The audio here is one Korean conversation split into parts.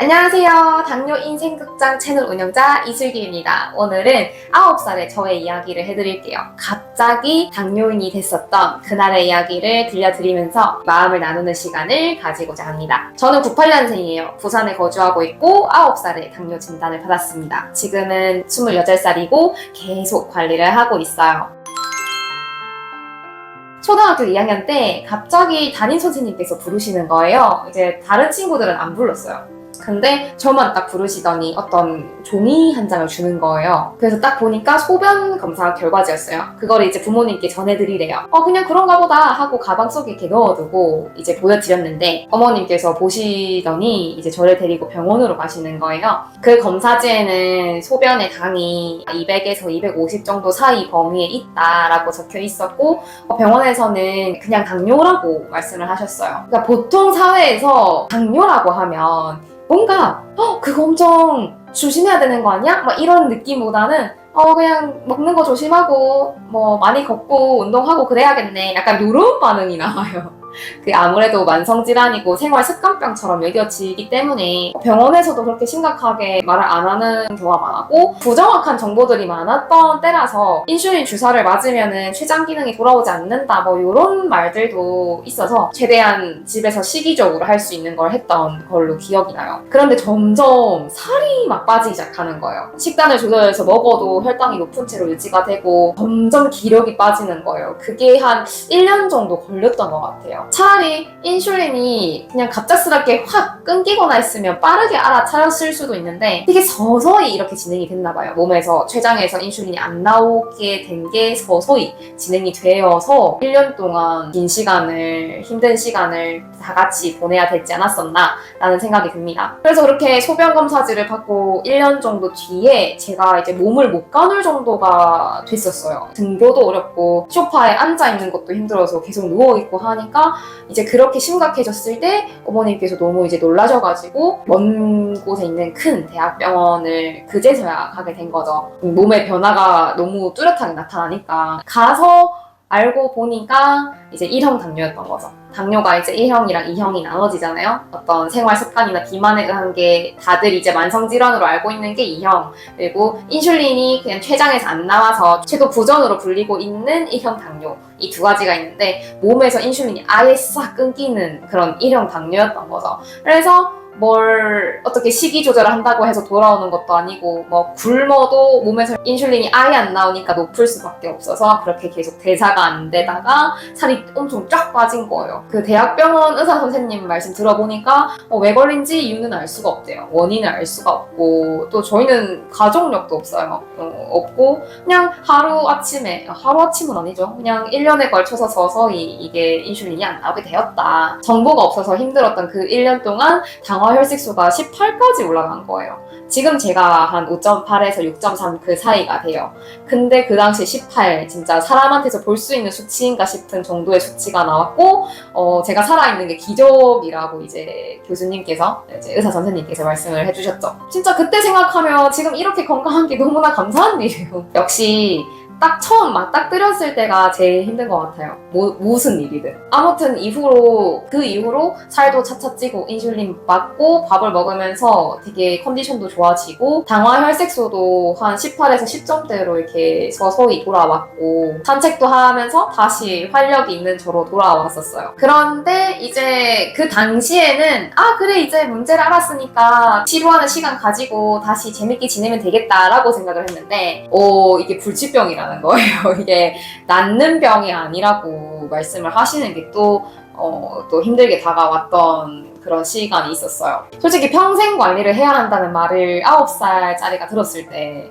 안녕하세요. 당뇨 인생극장 채널 운영자 이슬기입니다. 오늘은 9살의 저의 이야기를 해드릴게요. 갑자기 당뇨인이 됐었던 그날의 이야기를 들려드리면서 마음을 나누는 시간을 가지고자 합니다. 저는 98년생이에요. 부산에 거주하고 있고 9살에 당뇨 진단을 받았습니다. 지금은 28살이고 계속 관리를 하고 있어요. 초등학교 2학년 때 갑자기 담임 선생님께서 부르시는 거예요. 이제 다른 친구들은 안 불렀어요. 근데 저만 딱 부르시더니 어떤 종이 한 장을 주는 거예요. 그래서 딱 보니까 소변 검사 결과지였어요. 그거를 이제 부모님께 전해드리래요. 어, 그냥 그런가 보다 하고 가방 속에 이렇게 넣어두고 이제 보여드렸는데 어머님께서 보시더니 이제 저를 데리고 병원으로 가시는 거예요. 그 검사지에는 소변의 당이 200에서 250 정도 사이 범위에 있다라고 적혀 있었고 어, 병원에서는 그냥 당뇨라고 말씀을 하셨어요. 그러니까 보통 사회에서 당뇨라고 하면 뭔가 어 그거 엄청 조심해야 되는 거 아니야? 막 이런 느낌보다는 어 그냥 먹는 거 조심하고 뭐 많이 걷고 운동하고 그래야겠네. 약간 이런 반응이 나와요. 그 아무래도 만성 질환이고 생활 습관병처럼 여겨지기 때문에 병원에서도 그렇게 심각하게 말을 안 하는 경우가 많았고 부정확한 정보들이 많았던 때라서 인슐린 주사를 맞으면은 췌장 기능이 돌아오지 않는다 뭐 이런 말들도 있어서 최대한 집에서 시기적으로 할 수 있는 걸 했던 걸로 기억이 나요. 그런데 점점 살이 막 빠지기 시작하는 거예요. 식단을 조절해서 먹어도 혈당이 높은 채로 유지가 되고 점점 기력이 빠지는 거예요. 그게 한 1년 정도 걸렸던 것 같아요. 차라리 인슐린이 그냥 갑작스럽게 확 끊기거나 했으면 빠르게 알아차렸을 수도 있는데 되게 서서히 이렇게 진행이 됐나 봐요. 몸에서 췌장에서 인슐린이 안 나오게 된 게 서서히 진행이 되어서 1년 동안 긴 시간을 힘든 시간을 다 같이 보내야 되지 않았었나 라는 생각이 듭니다. 그래서 그렇게 소변 검사지를 받고 1년 정도 뒤에 제가 이제 몸을 못 가눌 정도가 됐었어요. 등교도 어렵고 소파에 앉아 있는 것도 힘들어서 계속 누워 있고 하니까 이제 그렇게 심각해졌을 때 어머님께서 너무 이제 놀라셔가지고 먼 곳에 있는 큰 대학병원을 그제서야 가게 된 거죠. 몸의 변화가 너무 뚜렷하게 나타나니까 가서 알고 보니까 이제 1형 당뇨였던 거죠. 당뇨가 이제 1형이랑 2형이 나눠지잖아요. 어떤 생활 습관이나 비만에 의한 게 다들 이제 만성 질환으로 알고 있는 게 2형. 그리고 인슐린이 그냥 췌장에서 안 나와서 췌도 부전으로 불리고 있는 1형 당뇨. 이 두 가지가 있는데 몸에서 인슐린이 아예 싹 끊기는 그런 1형 당뇨였던 거죠. 그래서 뭘 어떻게 식이 조절을 한다고 해서 돌아오는 것도 아니고 뭐 굶어도 몸에서 인슐린이 아예 안 나오니까 높을 수밖에 없어서 그렇게 계속 대사가 안 되다가 살이 엄청 쫙 빠진 거예요. 그 대학병원 의사 선생님 말씀 들어보니까 어, 왜 걸린지 이유는 알 수가 없대요. 원인을 알 수가 없고 또 저희는 가족력도 없어요. 어, 없고 그냥 하루 아침에 하루 아침은 아니죠. 그냥 1년에 걸쳐서 서서히 이게 인슐린이 안 나오게 되었다. 정보가 없어서 힘들었던 그 1년 동안 당화 혈색소가 18까지 올라간 거예요. 지금 제가 한 5.8에서 6.3 그 사이가 돼요. 근데 그 당시 18 진짜 사람한테서 볼 수 있는 수치인가 싶은 정도의 수치가 나왔고 어, 제가 살아있는 게 기적이라고 이제 교수님께서 이제 의사 선생님께서 말씀을 해주셨죠. 진짜 그때 생각하면 지금 이렇게 건강한 게 너무나 감사한 일이에요. 역시 딱 처음 맞닥뜨렸을 때가 제일 힘든 것 같아요. 뭐, 무슨 일이든. 아무튼 이후로, 그 이후로 살도 차차 찌고 인슐린 맞고 밥을 먹으면서 되게 컨디션도 좋아지고 당화 혈색소도 한 18에서 10점대로 이렇게 서서히 돌아왔고 산책도 하면서 다시 활력이 있는 저로 돌아왔었어요. 그런데 이제 그 당시에는 아, 그래, 이제 문제를 알았으니까 치료하는 시간 가지고 다시 재밌게 지내면 되겠다라고 생각을 했는데, 어, 이게 불치병이라 있다는 거예요. 이게 낫는 병이 아니라고 말씀을 하시는 게또 어, 또 힘들게 다가왔던 그런 시간이 있었어요. 솔직히 평생 관리를 해야 한다는 말을 9살짜리가 들었을 때,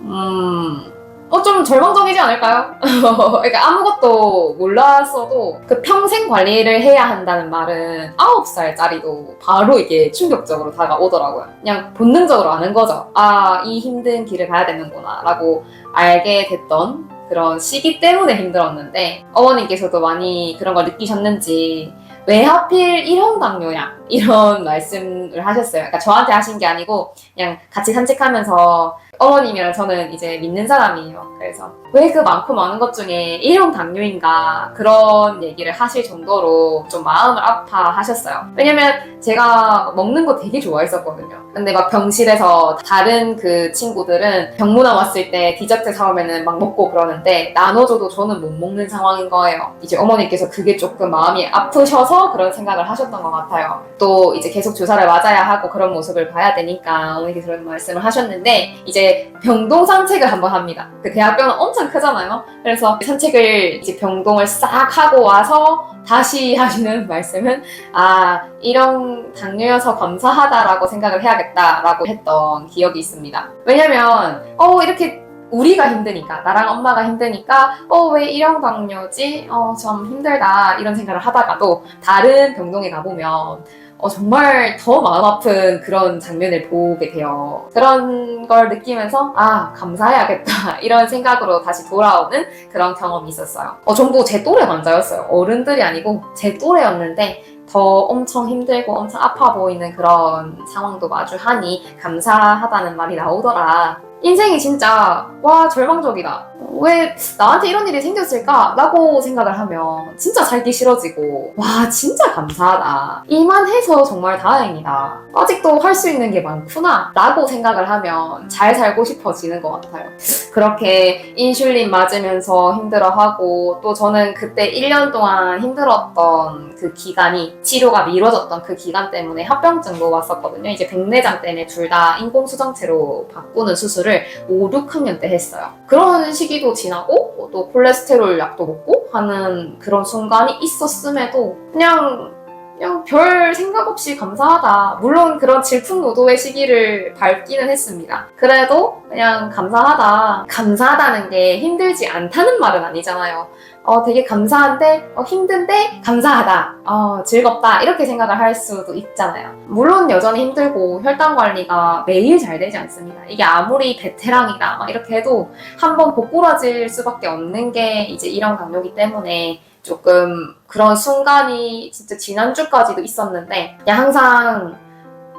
음, 어, 좀 절망적이지 않을까요? 그러니까 아무것도 몰랐어도 그 평생 관리를 해야 한다는 말은 9살짜리도 바로 이게 충격적으로 다가오더라고요. 그냥 본능적으로 아는 거죠. 아, 이 힘든 길을 가야 되는구나. 라고 알게 됐던 그런 시기 때문에 힘들었는데 어머님께서도 많이 그런 걸 느끼셨는지 왜 하필 1형 당뇨냐 이런 말씀을 하셨어요. 그러니까 저한테 하신 게 아니고 그냥 같이 산책하면서 어머님이랑 저는 이제 믿는 사람이에요. 그래서 왜 그 많고 많은 것 중에 일용 당뇨인가 그런 얘기를 하실 정도로 좀 마음을 아파하셨어요. 왜냐면 제가 먹는 거 되게 좋아했었거든요. 근데 막 병실에서 다른 그 친구들은 병문안 왔을 때 디저트 사오면은 막 먹고 그러는데 나눠줘도 저는 못 먹는 상황인 거예요. 이제 어머니께서 그게 조금 마음이 아프셔서 그런 생각을 하셨던 것 같아요. 또 이제 계속 주사를 맞아야 하고 그런 모습을 봐야 되니까 어머니께서 그런 말씀을 하셨는데 이제 병동 산책을 한번 합니다. 그 대학병은 엄청 크잖아요. 그래서 산책을 이제 병동을 싹 하고 와서 다시 하시는 말씀은 아 이런 당뇨여서 감사하다라고 생각을 해야겠다라고 했던 기억이 있습니다. 왜냐면 어 이렇게 우리가 힘드니까 나랑 엄마가 힘드니까 어 왜 일형 당뇨지 어 좀 힘들다 이런 생각을 하다가도 다른 병동에 가보면 어, 정말 더 마음 아픈 그런 장면을 보게 돼요. 그런 걸 느끼면서, 아, 감사해야겠다. 이런 생각으로 다시 돌아오는 그런 경험이 있었어요. 어, 전부 제 또래 환자였어요. 어른들이 아니고 제 또래였는데, 더 엄청 힘들고 엄청 아파 보이는 그런 상황도 마주하니 감사하다는 말이 나오더라. 인생이 진짜, 와, 절망적이다. 왜 나한테 이런 일이 생겼을까? 라고 생각을 하면 진짜 살기 싫어지고, 와, 진짜 감사하다. 이만 해서 정말 다행이다. 아직도 할 수 있는 게 많구나. 라고 생각을 하면 잘 살고 싶어지는 것 같아요. 그렇게 인슐린 맞으면서 힘들어하고, 또 저는 그때 1년 동안 힘들었던 그 기간이 치료가 미뤄졌던 그 기간 때문에 합병증도 왔었거든요. 이제 백내장 때문에 둘 다 인공수정체로 바꾸는 수술을 5, 6학년 때 했어요. 그런 시기도 지나고 또 콜레스테롤 약도 먹고 하는 그런 순간이 있었음에도 그냥 그냥 별 생각 없이 감사하다. 물론 그런 질풍노도의 시기를 밟기는 했습니다. 그래도 그냥 감사하다. 감사하다는 게 힘들지 않다는 말은 아니잖아요. 어, 되게 감사한데, 어, 힘든데, 감사하다. 어, 즐겁다. 이렇게 생각을 할 수도 있잖아요. 물론 여전히 힘들고 혈당 관리가 매일 잘 되지 않습니다. 이게 아무리 베테랑이다. 막 이렇게 해도 한번 복구라질 수밖에 없는 게 이제 이런 강요기 때문에 조금 그런 순간이 진짜 지난주까지도 있었는데, 그냥 항상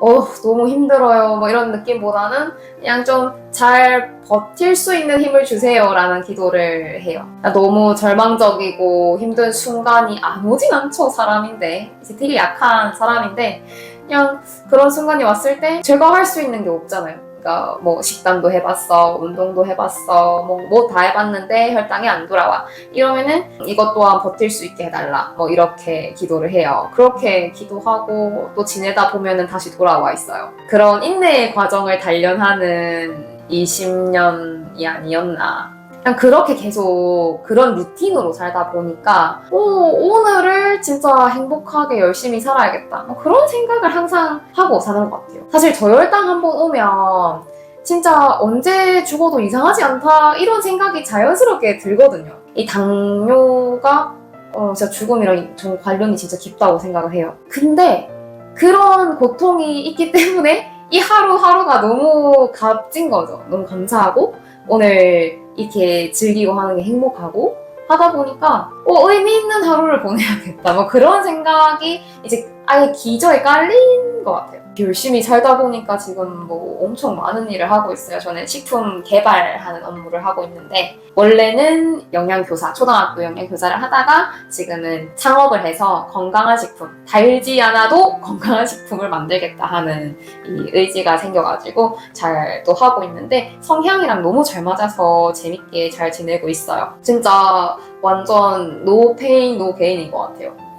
어, 너무 힘들어요. 뭐 이런 느낌보다는 그냥 좀 잘 버틸 수 있는 힘을 주세요라는 기도를 해요. 너무 절망적이고 힘든 순간이 안 오진 않죠, 사람인데. 이제 되게 약한 사람인데, 그냥 그런 순간이 왔을 때 제가 할 수 있는 게 없잖아요. 그러니까 뭐 식단도 해봤어, 운동도 해봤어, 뭐뭐다 해봤는데 혈당이 안 돌아와. 이러면은 이것 또한 버틸 수 있게 해달라. 뭐 이렇게 기도를 해요. 그렇게 기도하고 또 지내다 보면은 다시 돌아와 있어요. 그런 인내의 과정을 단련하는 20년이 아니었나. 그냥 그렇게 계속 그런 루틴으로 살다 보니까 오, 오늘을 진짜 행복하게 열심히 살아야겠다. 뭐 그런 생각을 항상 하고 사는 것 같아요. 사실 저혈당 한번 오면 진짜 언제 죽어도 이상하지 않다 이런 생각이 자연스럽게 들거든요. 이 당뇨가 어, 진짜 죽음이랑 좀 관련이 진짜 깊다고 생각을 해요. 근데 그런 고통이 있기 때문에 이 하루하루가 너무 값진 거죠. 너무 감사하고 오늘 이렇게 즐기고 하는 게 행복하고 하다 보니까 어, 의미 있는 하루를 보내야겠다. 뭐 그런 생각이 이제 아예 기저에 깔린 것 같아요. 열심히 살다 보니까 지금 뭐 엄청 많은 일을 하고 있어요. 저는 식품 개발하는 업무를 하고 있는데 원래는 영양교사, 초등학교 영양교사를 하다가 지금은 창업을 해서 건강한 식품, 달지 않아도 건강한 식품을 만들겠다 하는 이 의지가 생겨가지고 잘 또 하고 있는데 성향이랑 너무 잘 맞아서 재밌게 잘 지내고 있어요. 진짜 완전 노 페인 노 게인인 것 같아요.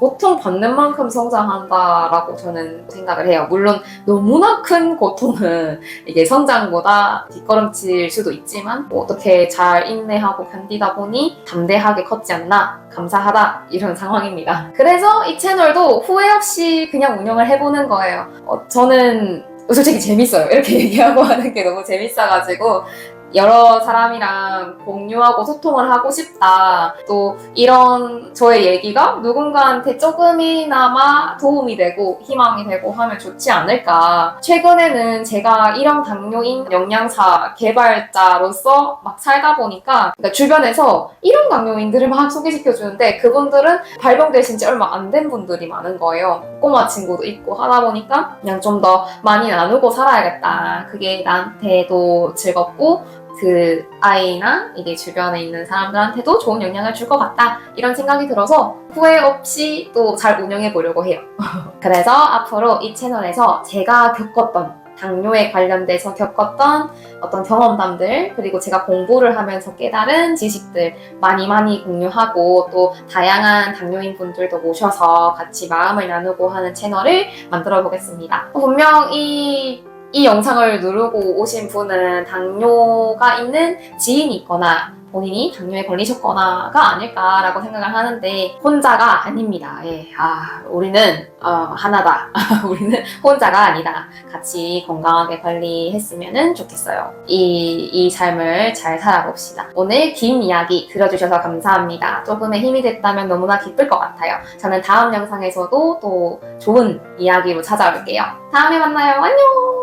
고통 받는 만큼 성장한다라고 저는 생각을 해요. 물론 너무나 큰 고통은 이게 성장보다 뒷걸음칠 수도 있지만 뭐 어떻게 잘 인내하고 견디다 보니 담대하게 컸지 않나 감사하다 이런 상황입니다. 그래서 이 채널도 후회 없이 그냥 운영을 해보는 거예요. 어, 저는 솔직히 재밌어요. 이렇게 얘기하고 하는 게 너무 재밌어가지고 여러 사람이랑 공유하고 소통을 하고 싶다. 또 이런 저의 얘기가 누군가한테 조금이나마 도움이 되고 희망이 되고 하면 좋지 않을까. 최근에는 제가 일형 당뇨인 영양사 개발자로서 막 살다 보니까 그러니까 주변에서 일형 당뇨인들을 막 소개시켜 주는데 그분들은 발병되신 지 얼마 안 된 분들이 많은 거예요. 꼬마 친구도 있고 하다 보니까 그냥 좀 더 많이 나누고 살아야겠다. 그게 나한테도 즐겁고 그 아이나 이게 주변에 있는 사람들한테도 좋은 영향을 줄 것 같다 이런 생각이 들어서 후회 없이 또 잘 운영해 보려고 해요. 그래서 앞으로 이 채널에서 제가 겪었던 당뇨에 관련돼서 겪었던 어떤 경험담들 그리고 제가 공부를 하면서 깨달은 지식들 많이 많이 공유하고 또 다양한 당뇨인 분들도 모셔서 같이 마음을 나누고 하는 채널을 만들어 보겠습니다. 분명 이, 이 영상을 누르고 오신 분은 당뇨가 있는 지인이 있거나 본인이 당뇨에 걸리셨거나가 아닐까라고 생각을 하는데 혼자가 아닙니다. 예, 아 우리는 어, 하나다. 우리는 혼자가 아니다. 같이 건강하게 관리했으면 좋겠어요. 이, 이 삶을 잘 살아봅시다. 오늘 긴 이야기 들어주셔서 감사합니다. 조금의 힘이 됐다면 너무나 기쁠 것 같아요. 저는 다음 영상에서도 또 좋은 이야기로 찾아올게요. 다음에 만나요. 안녕!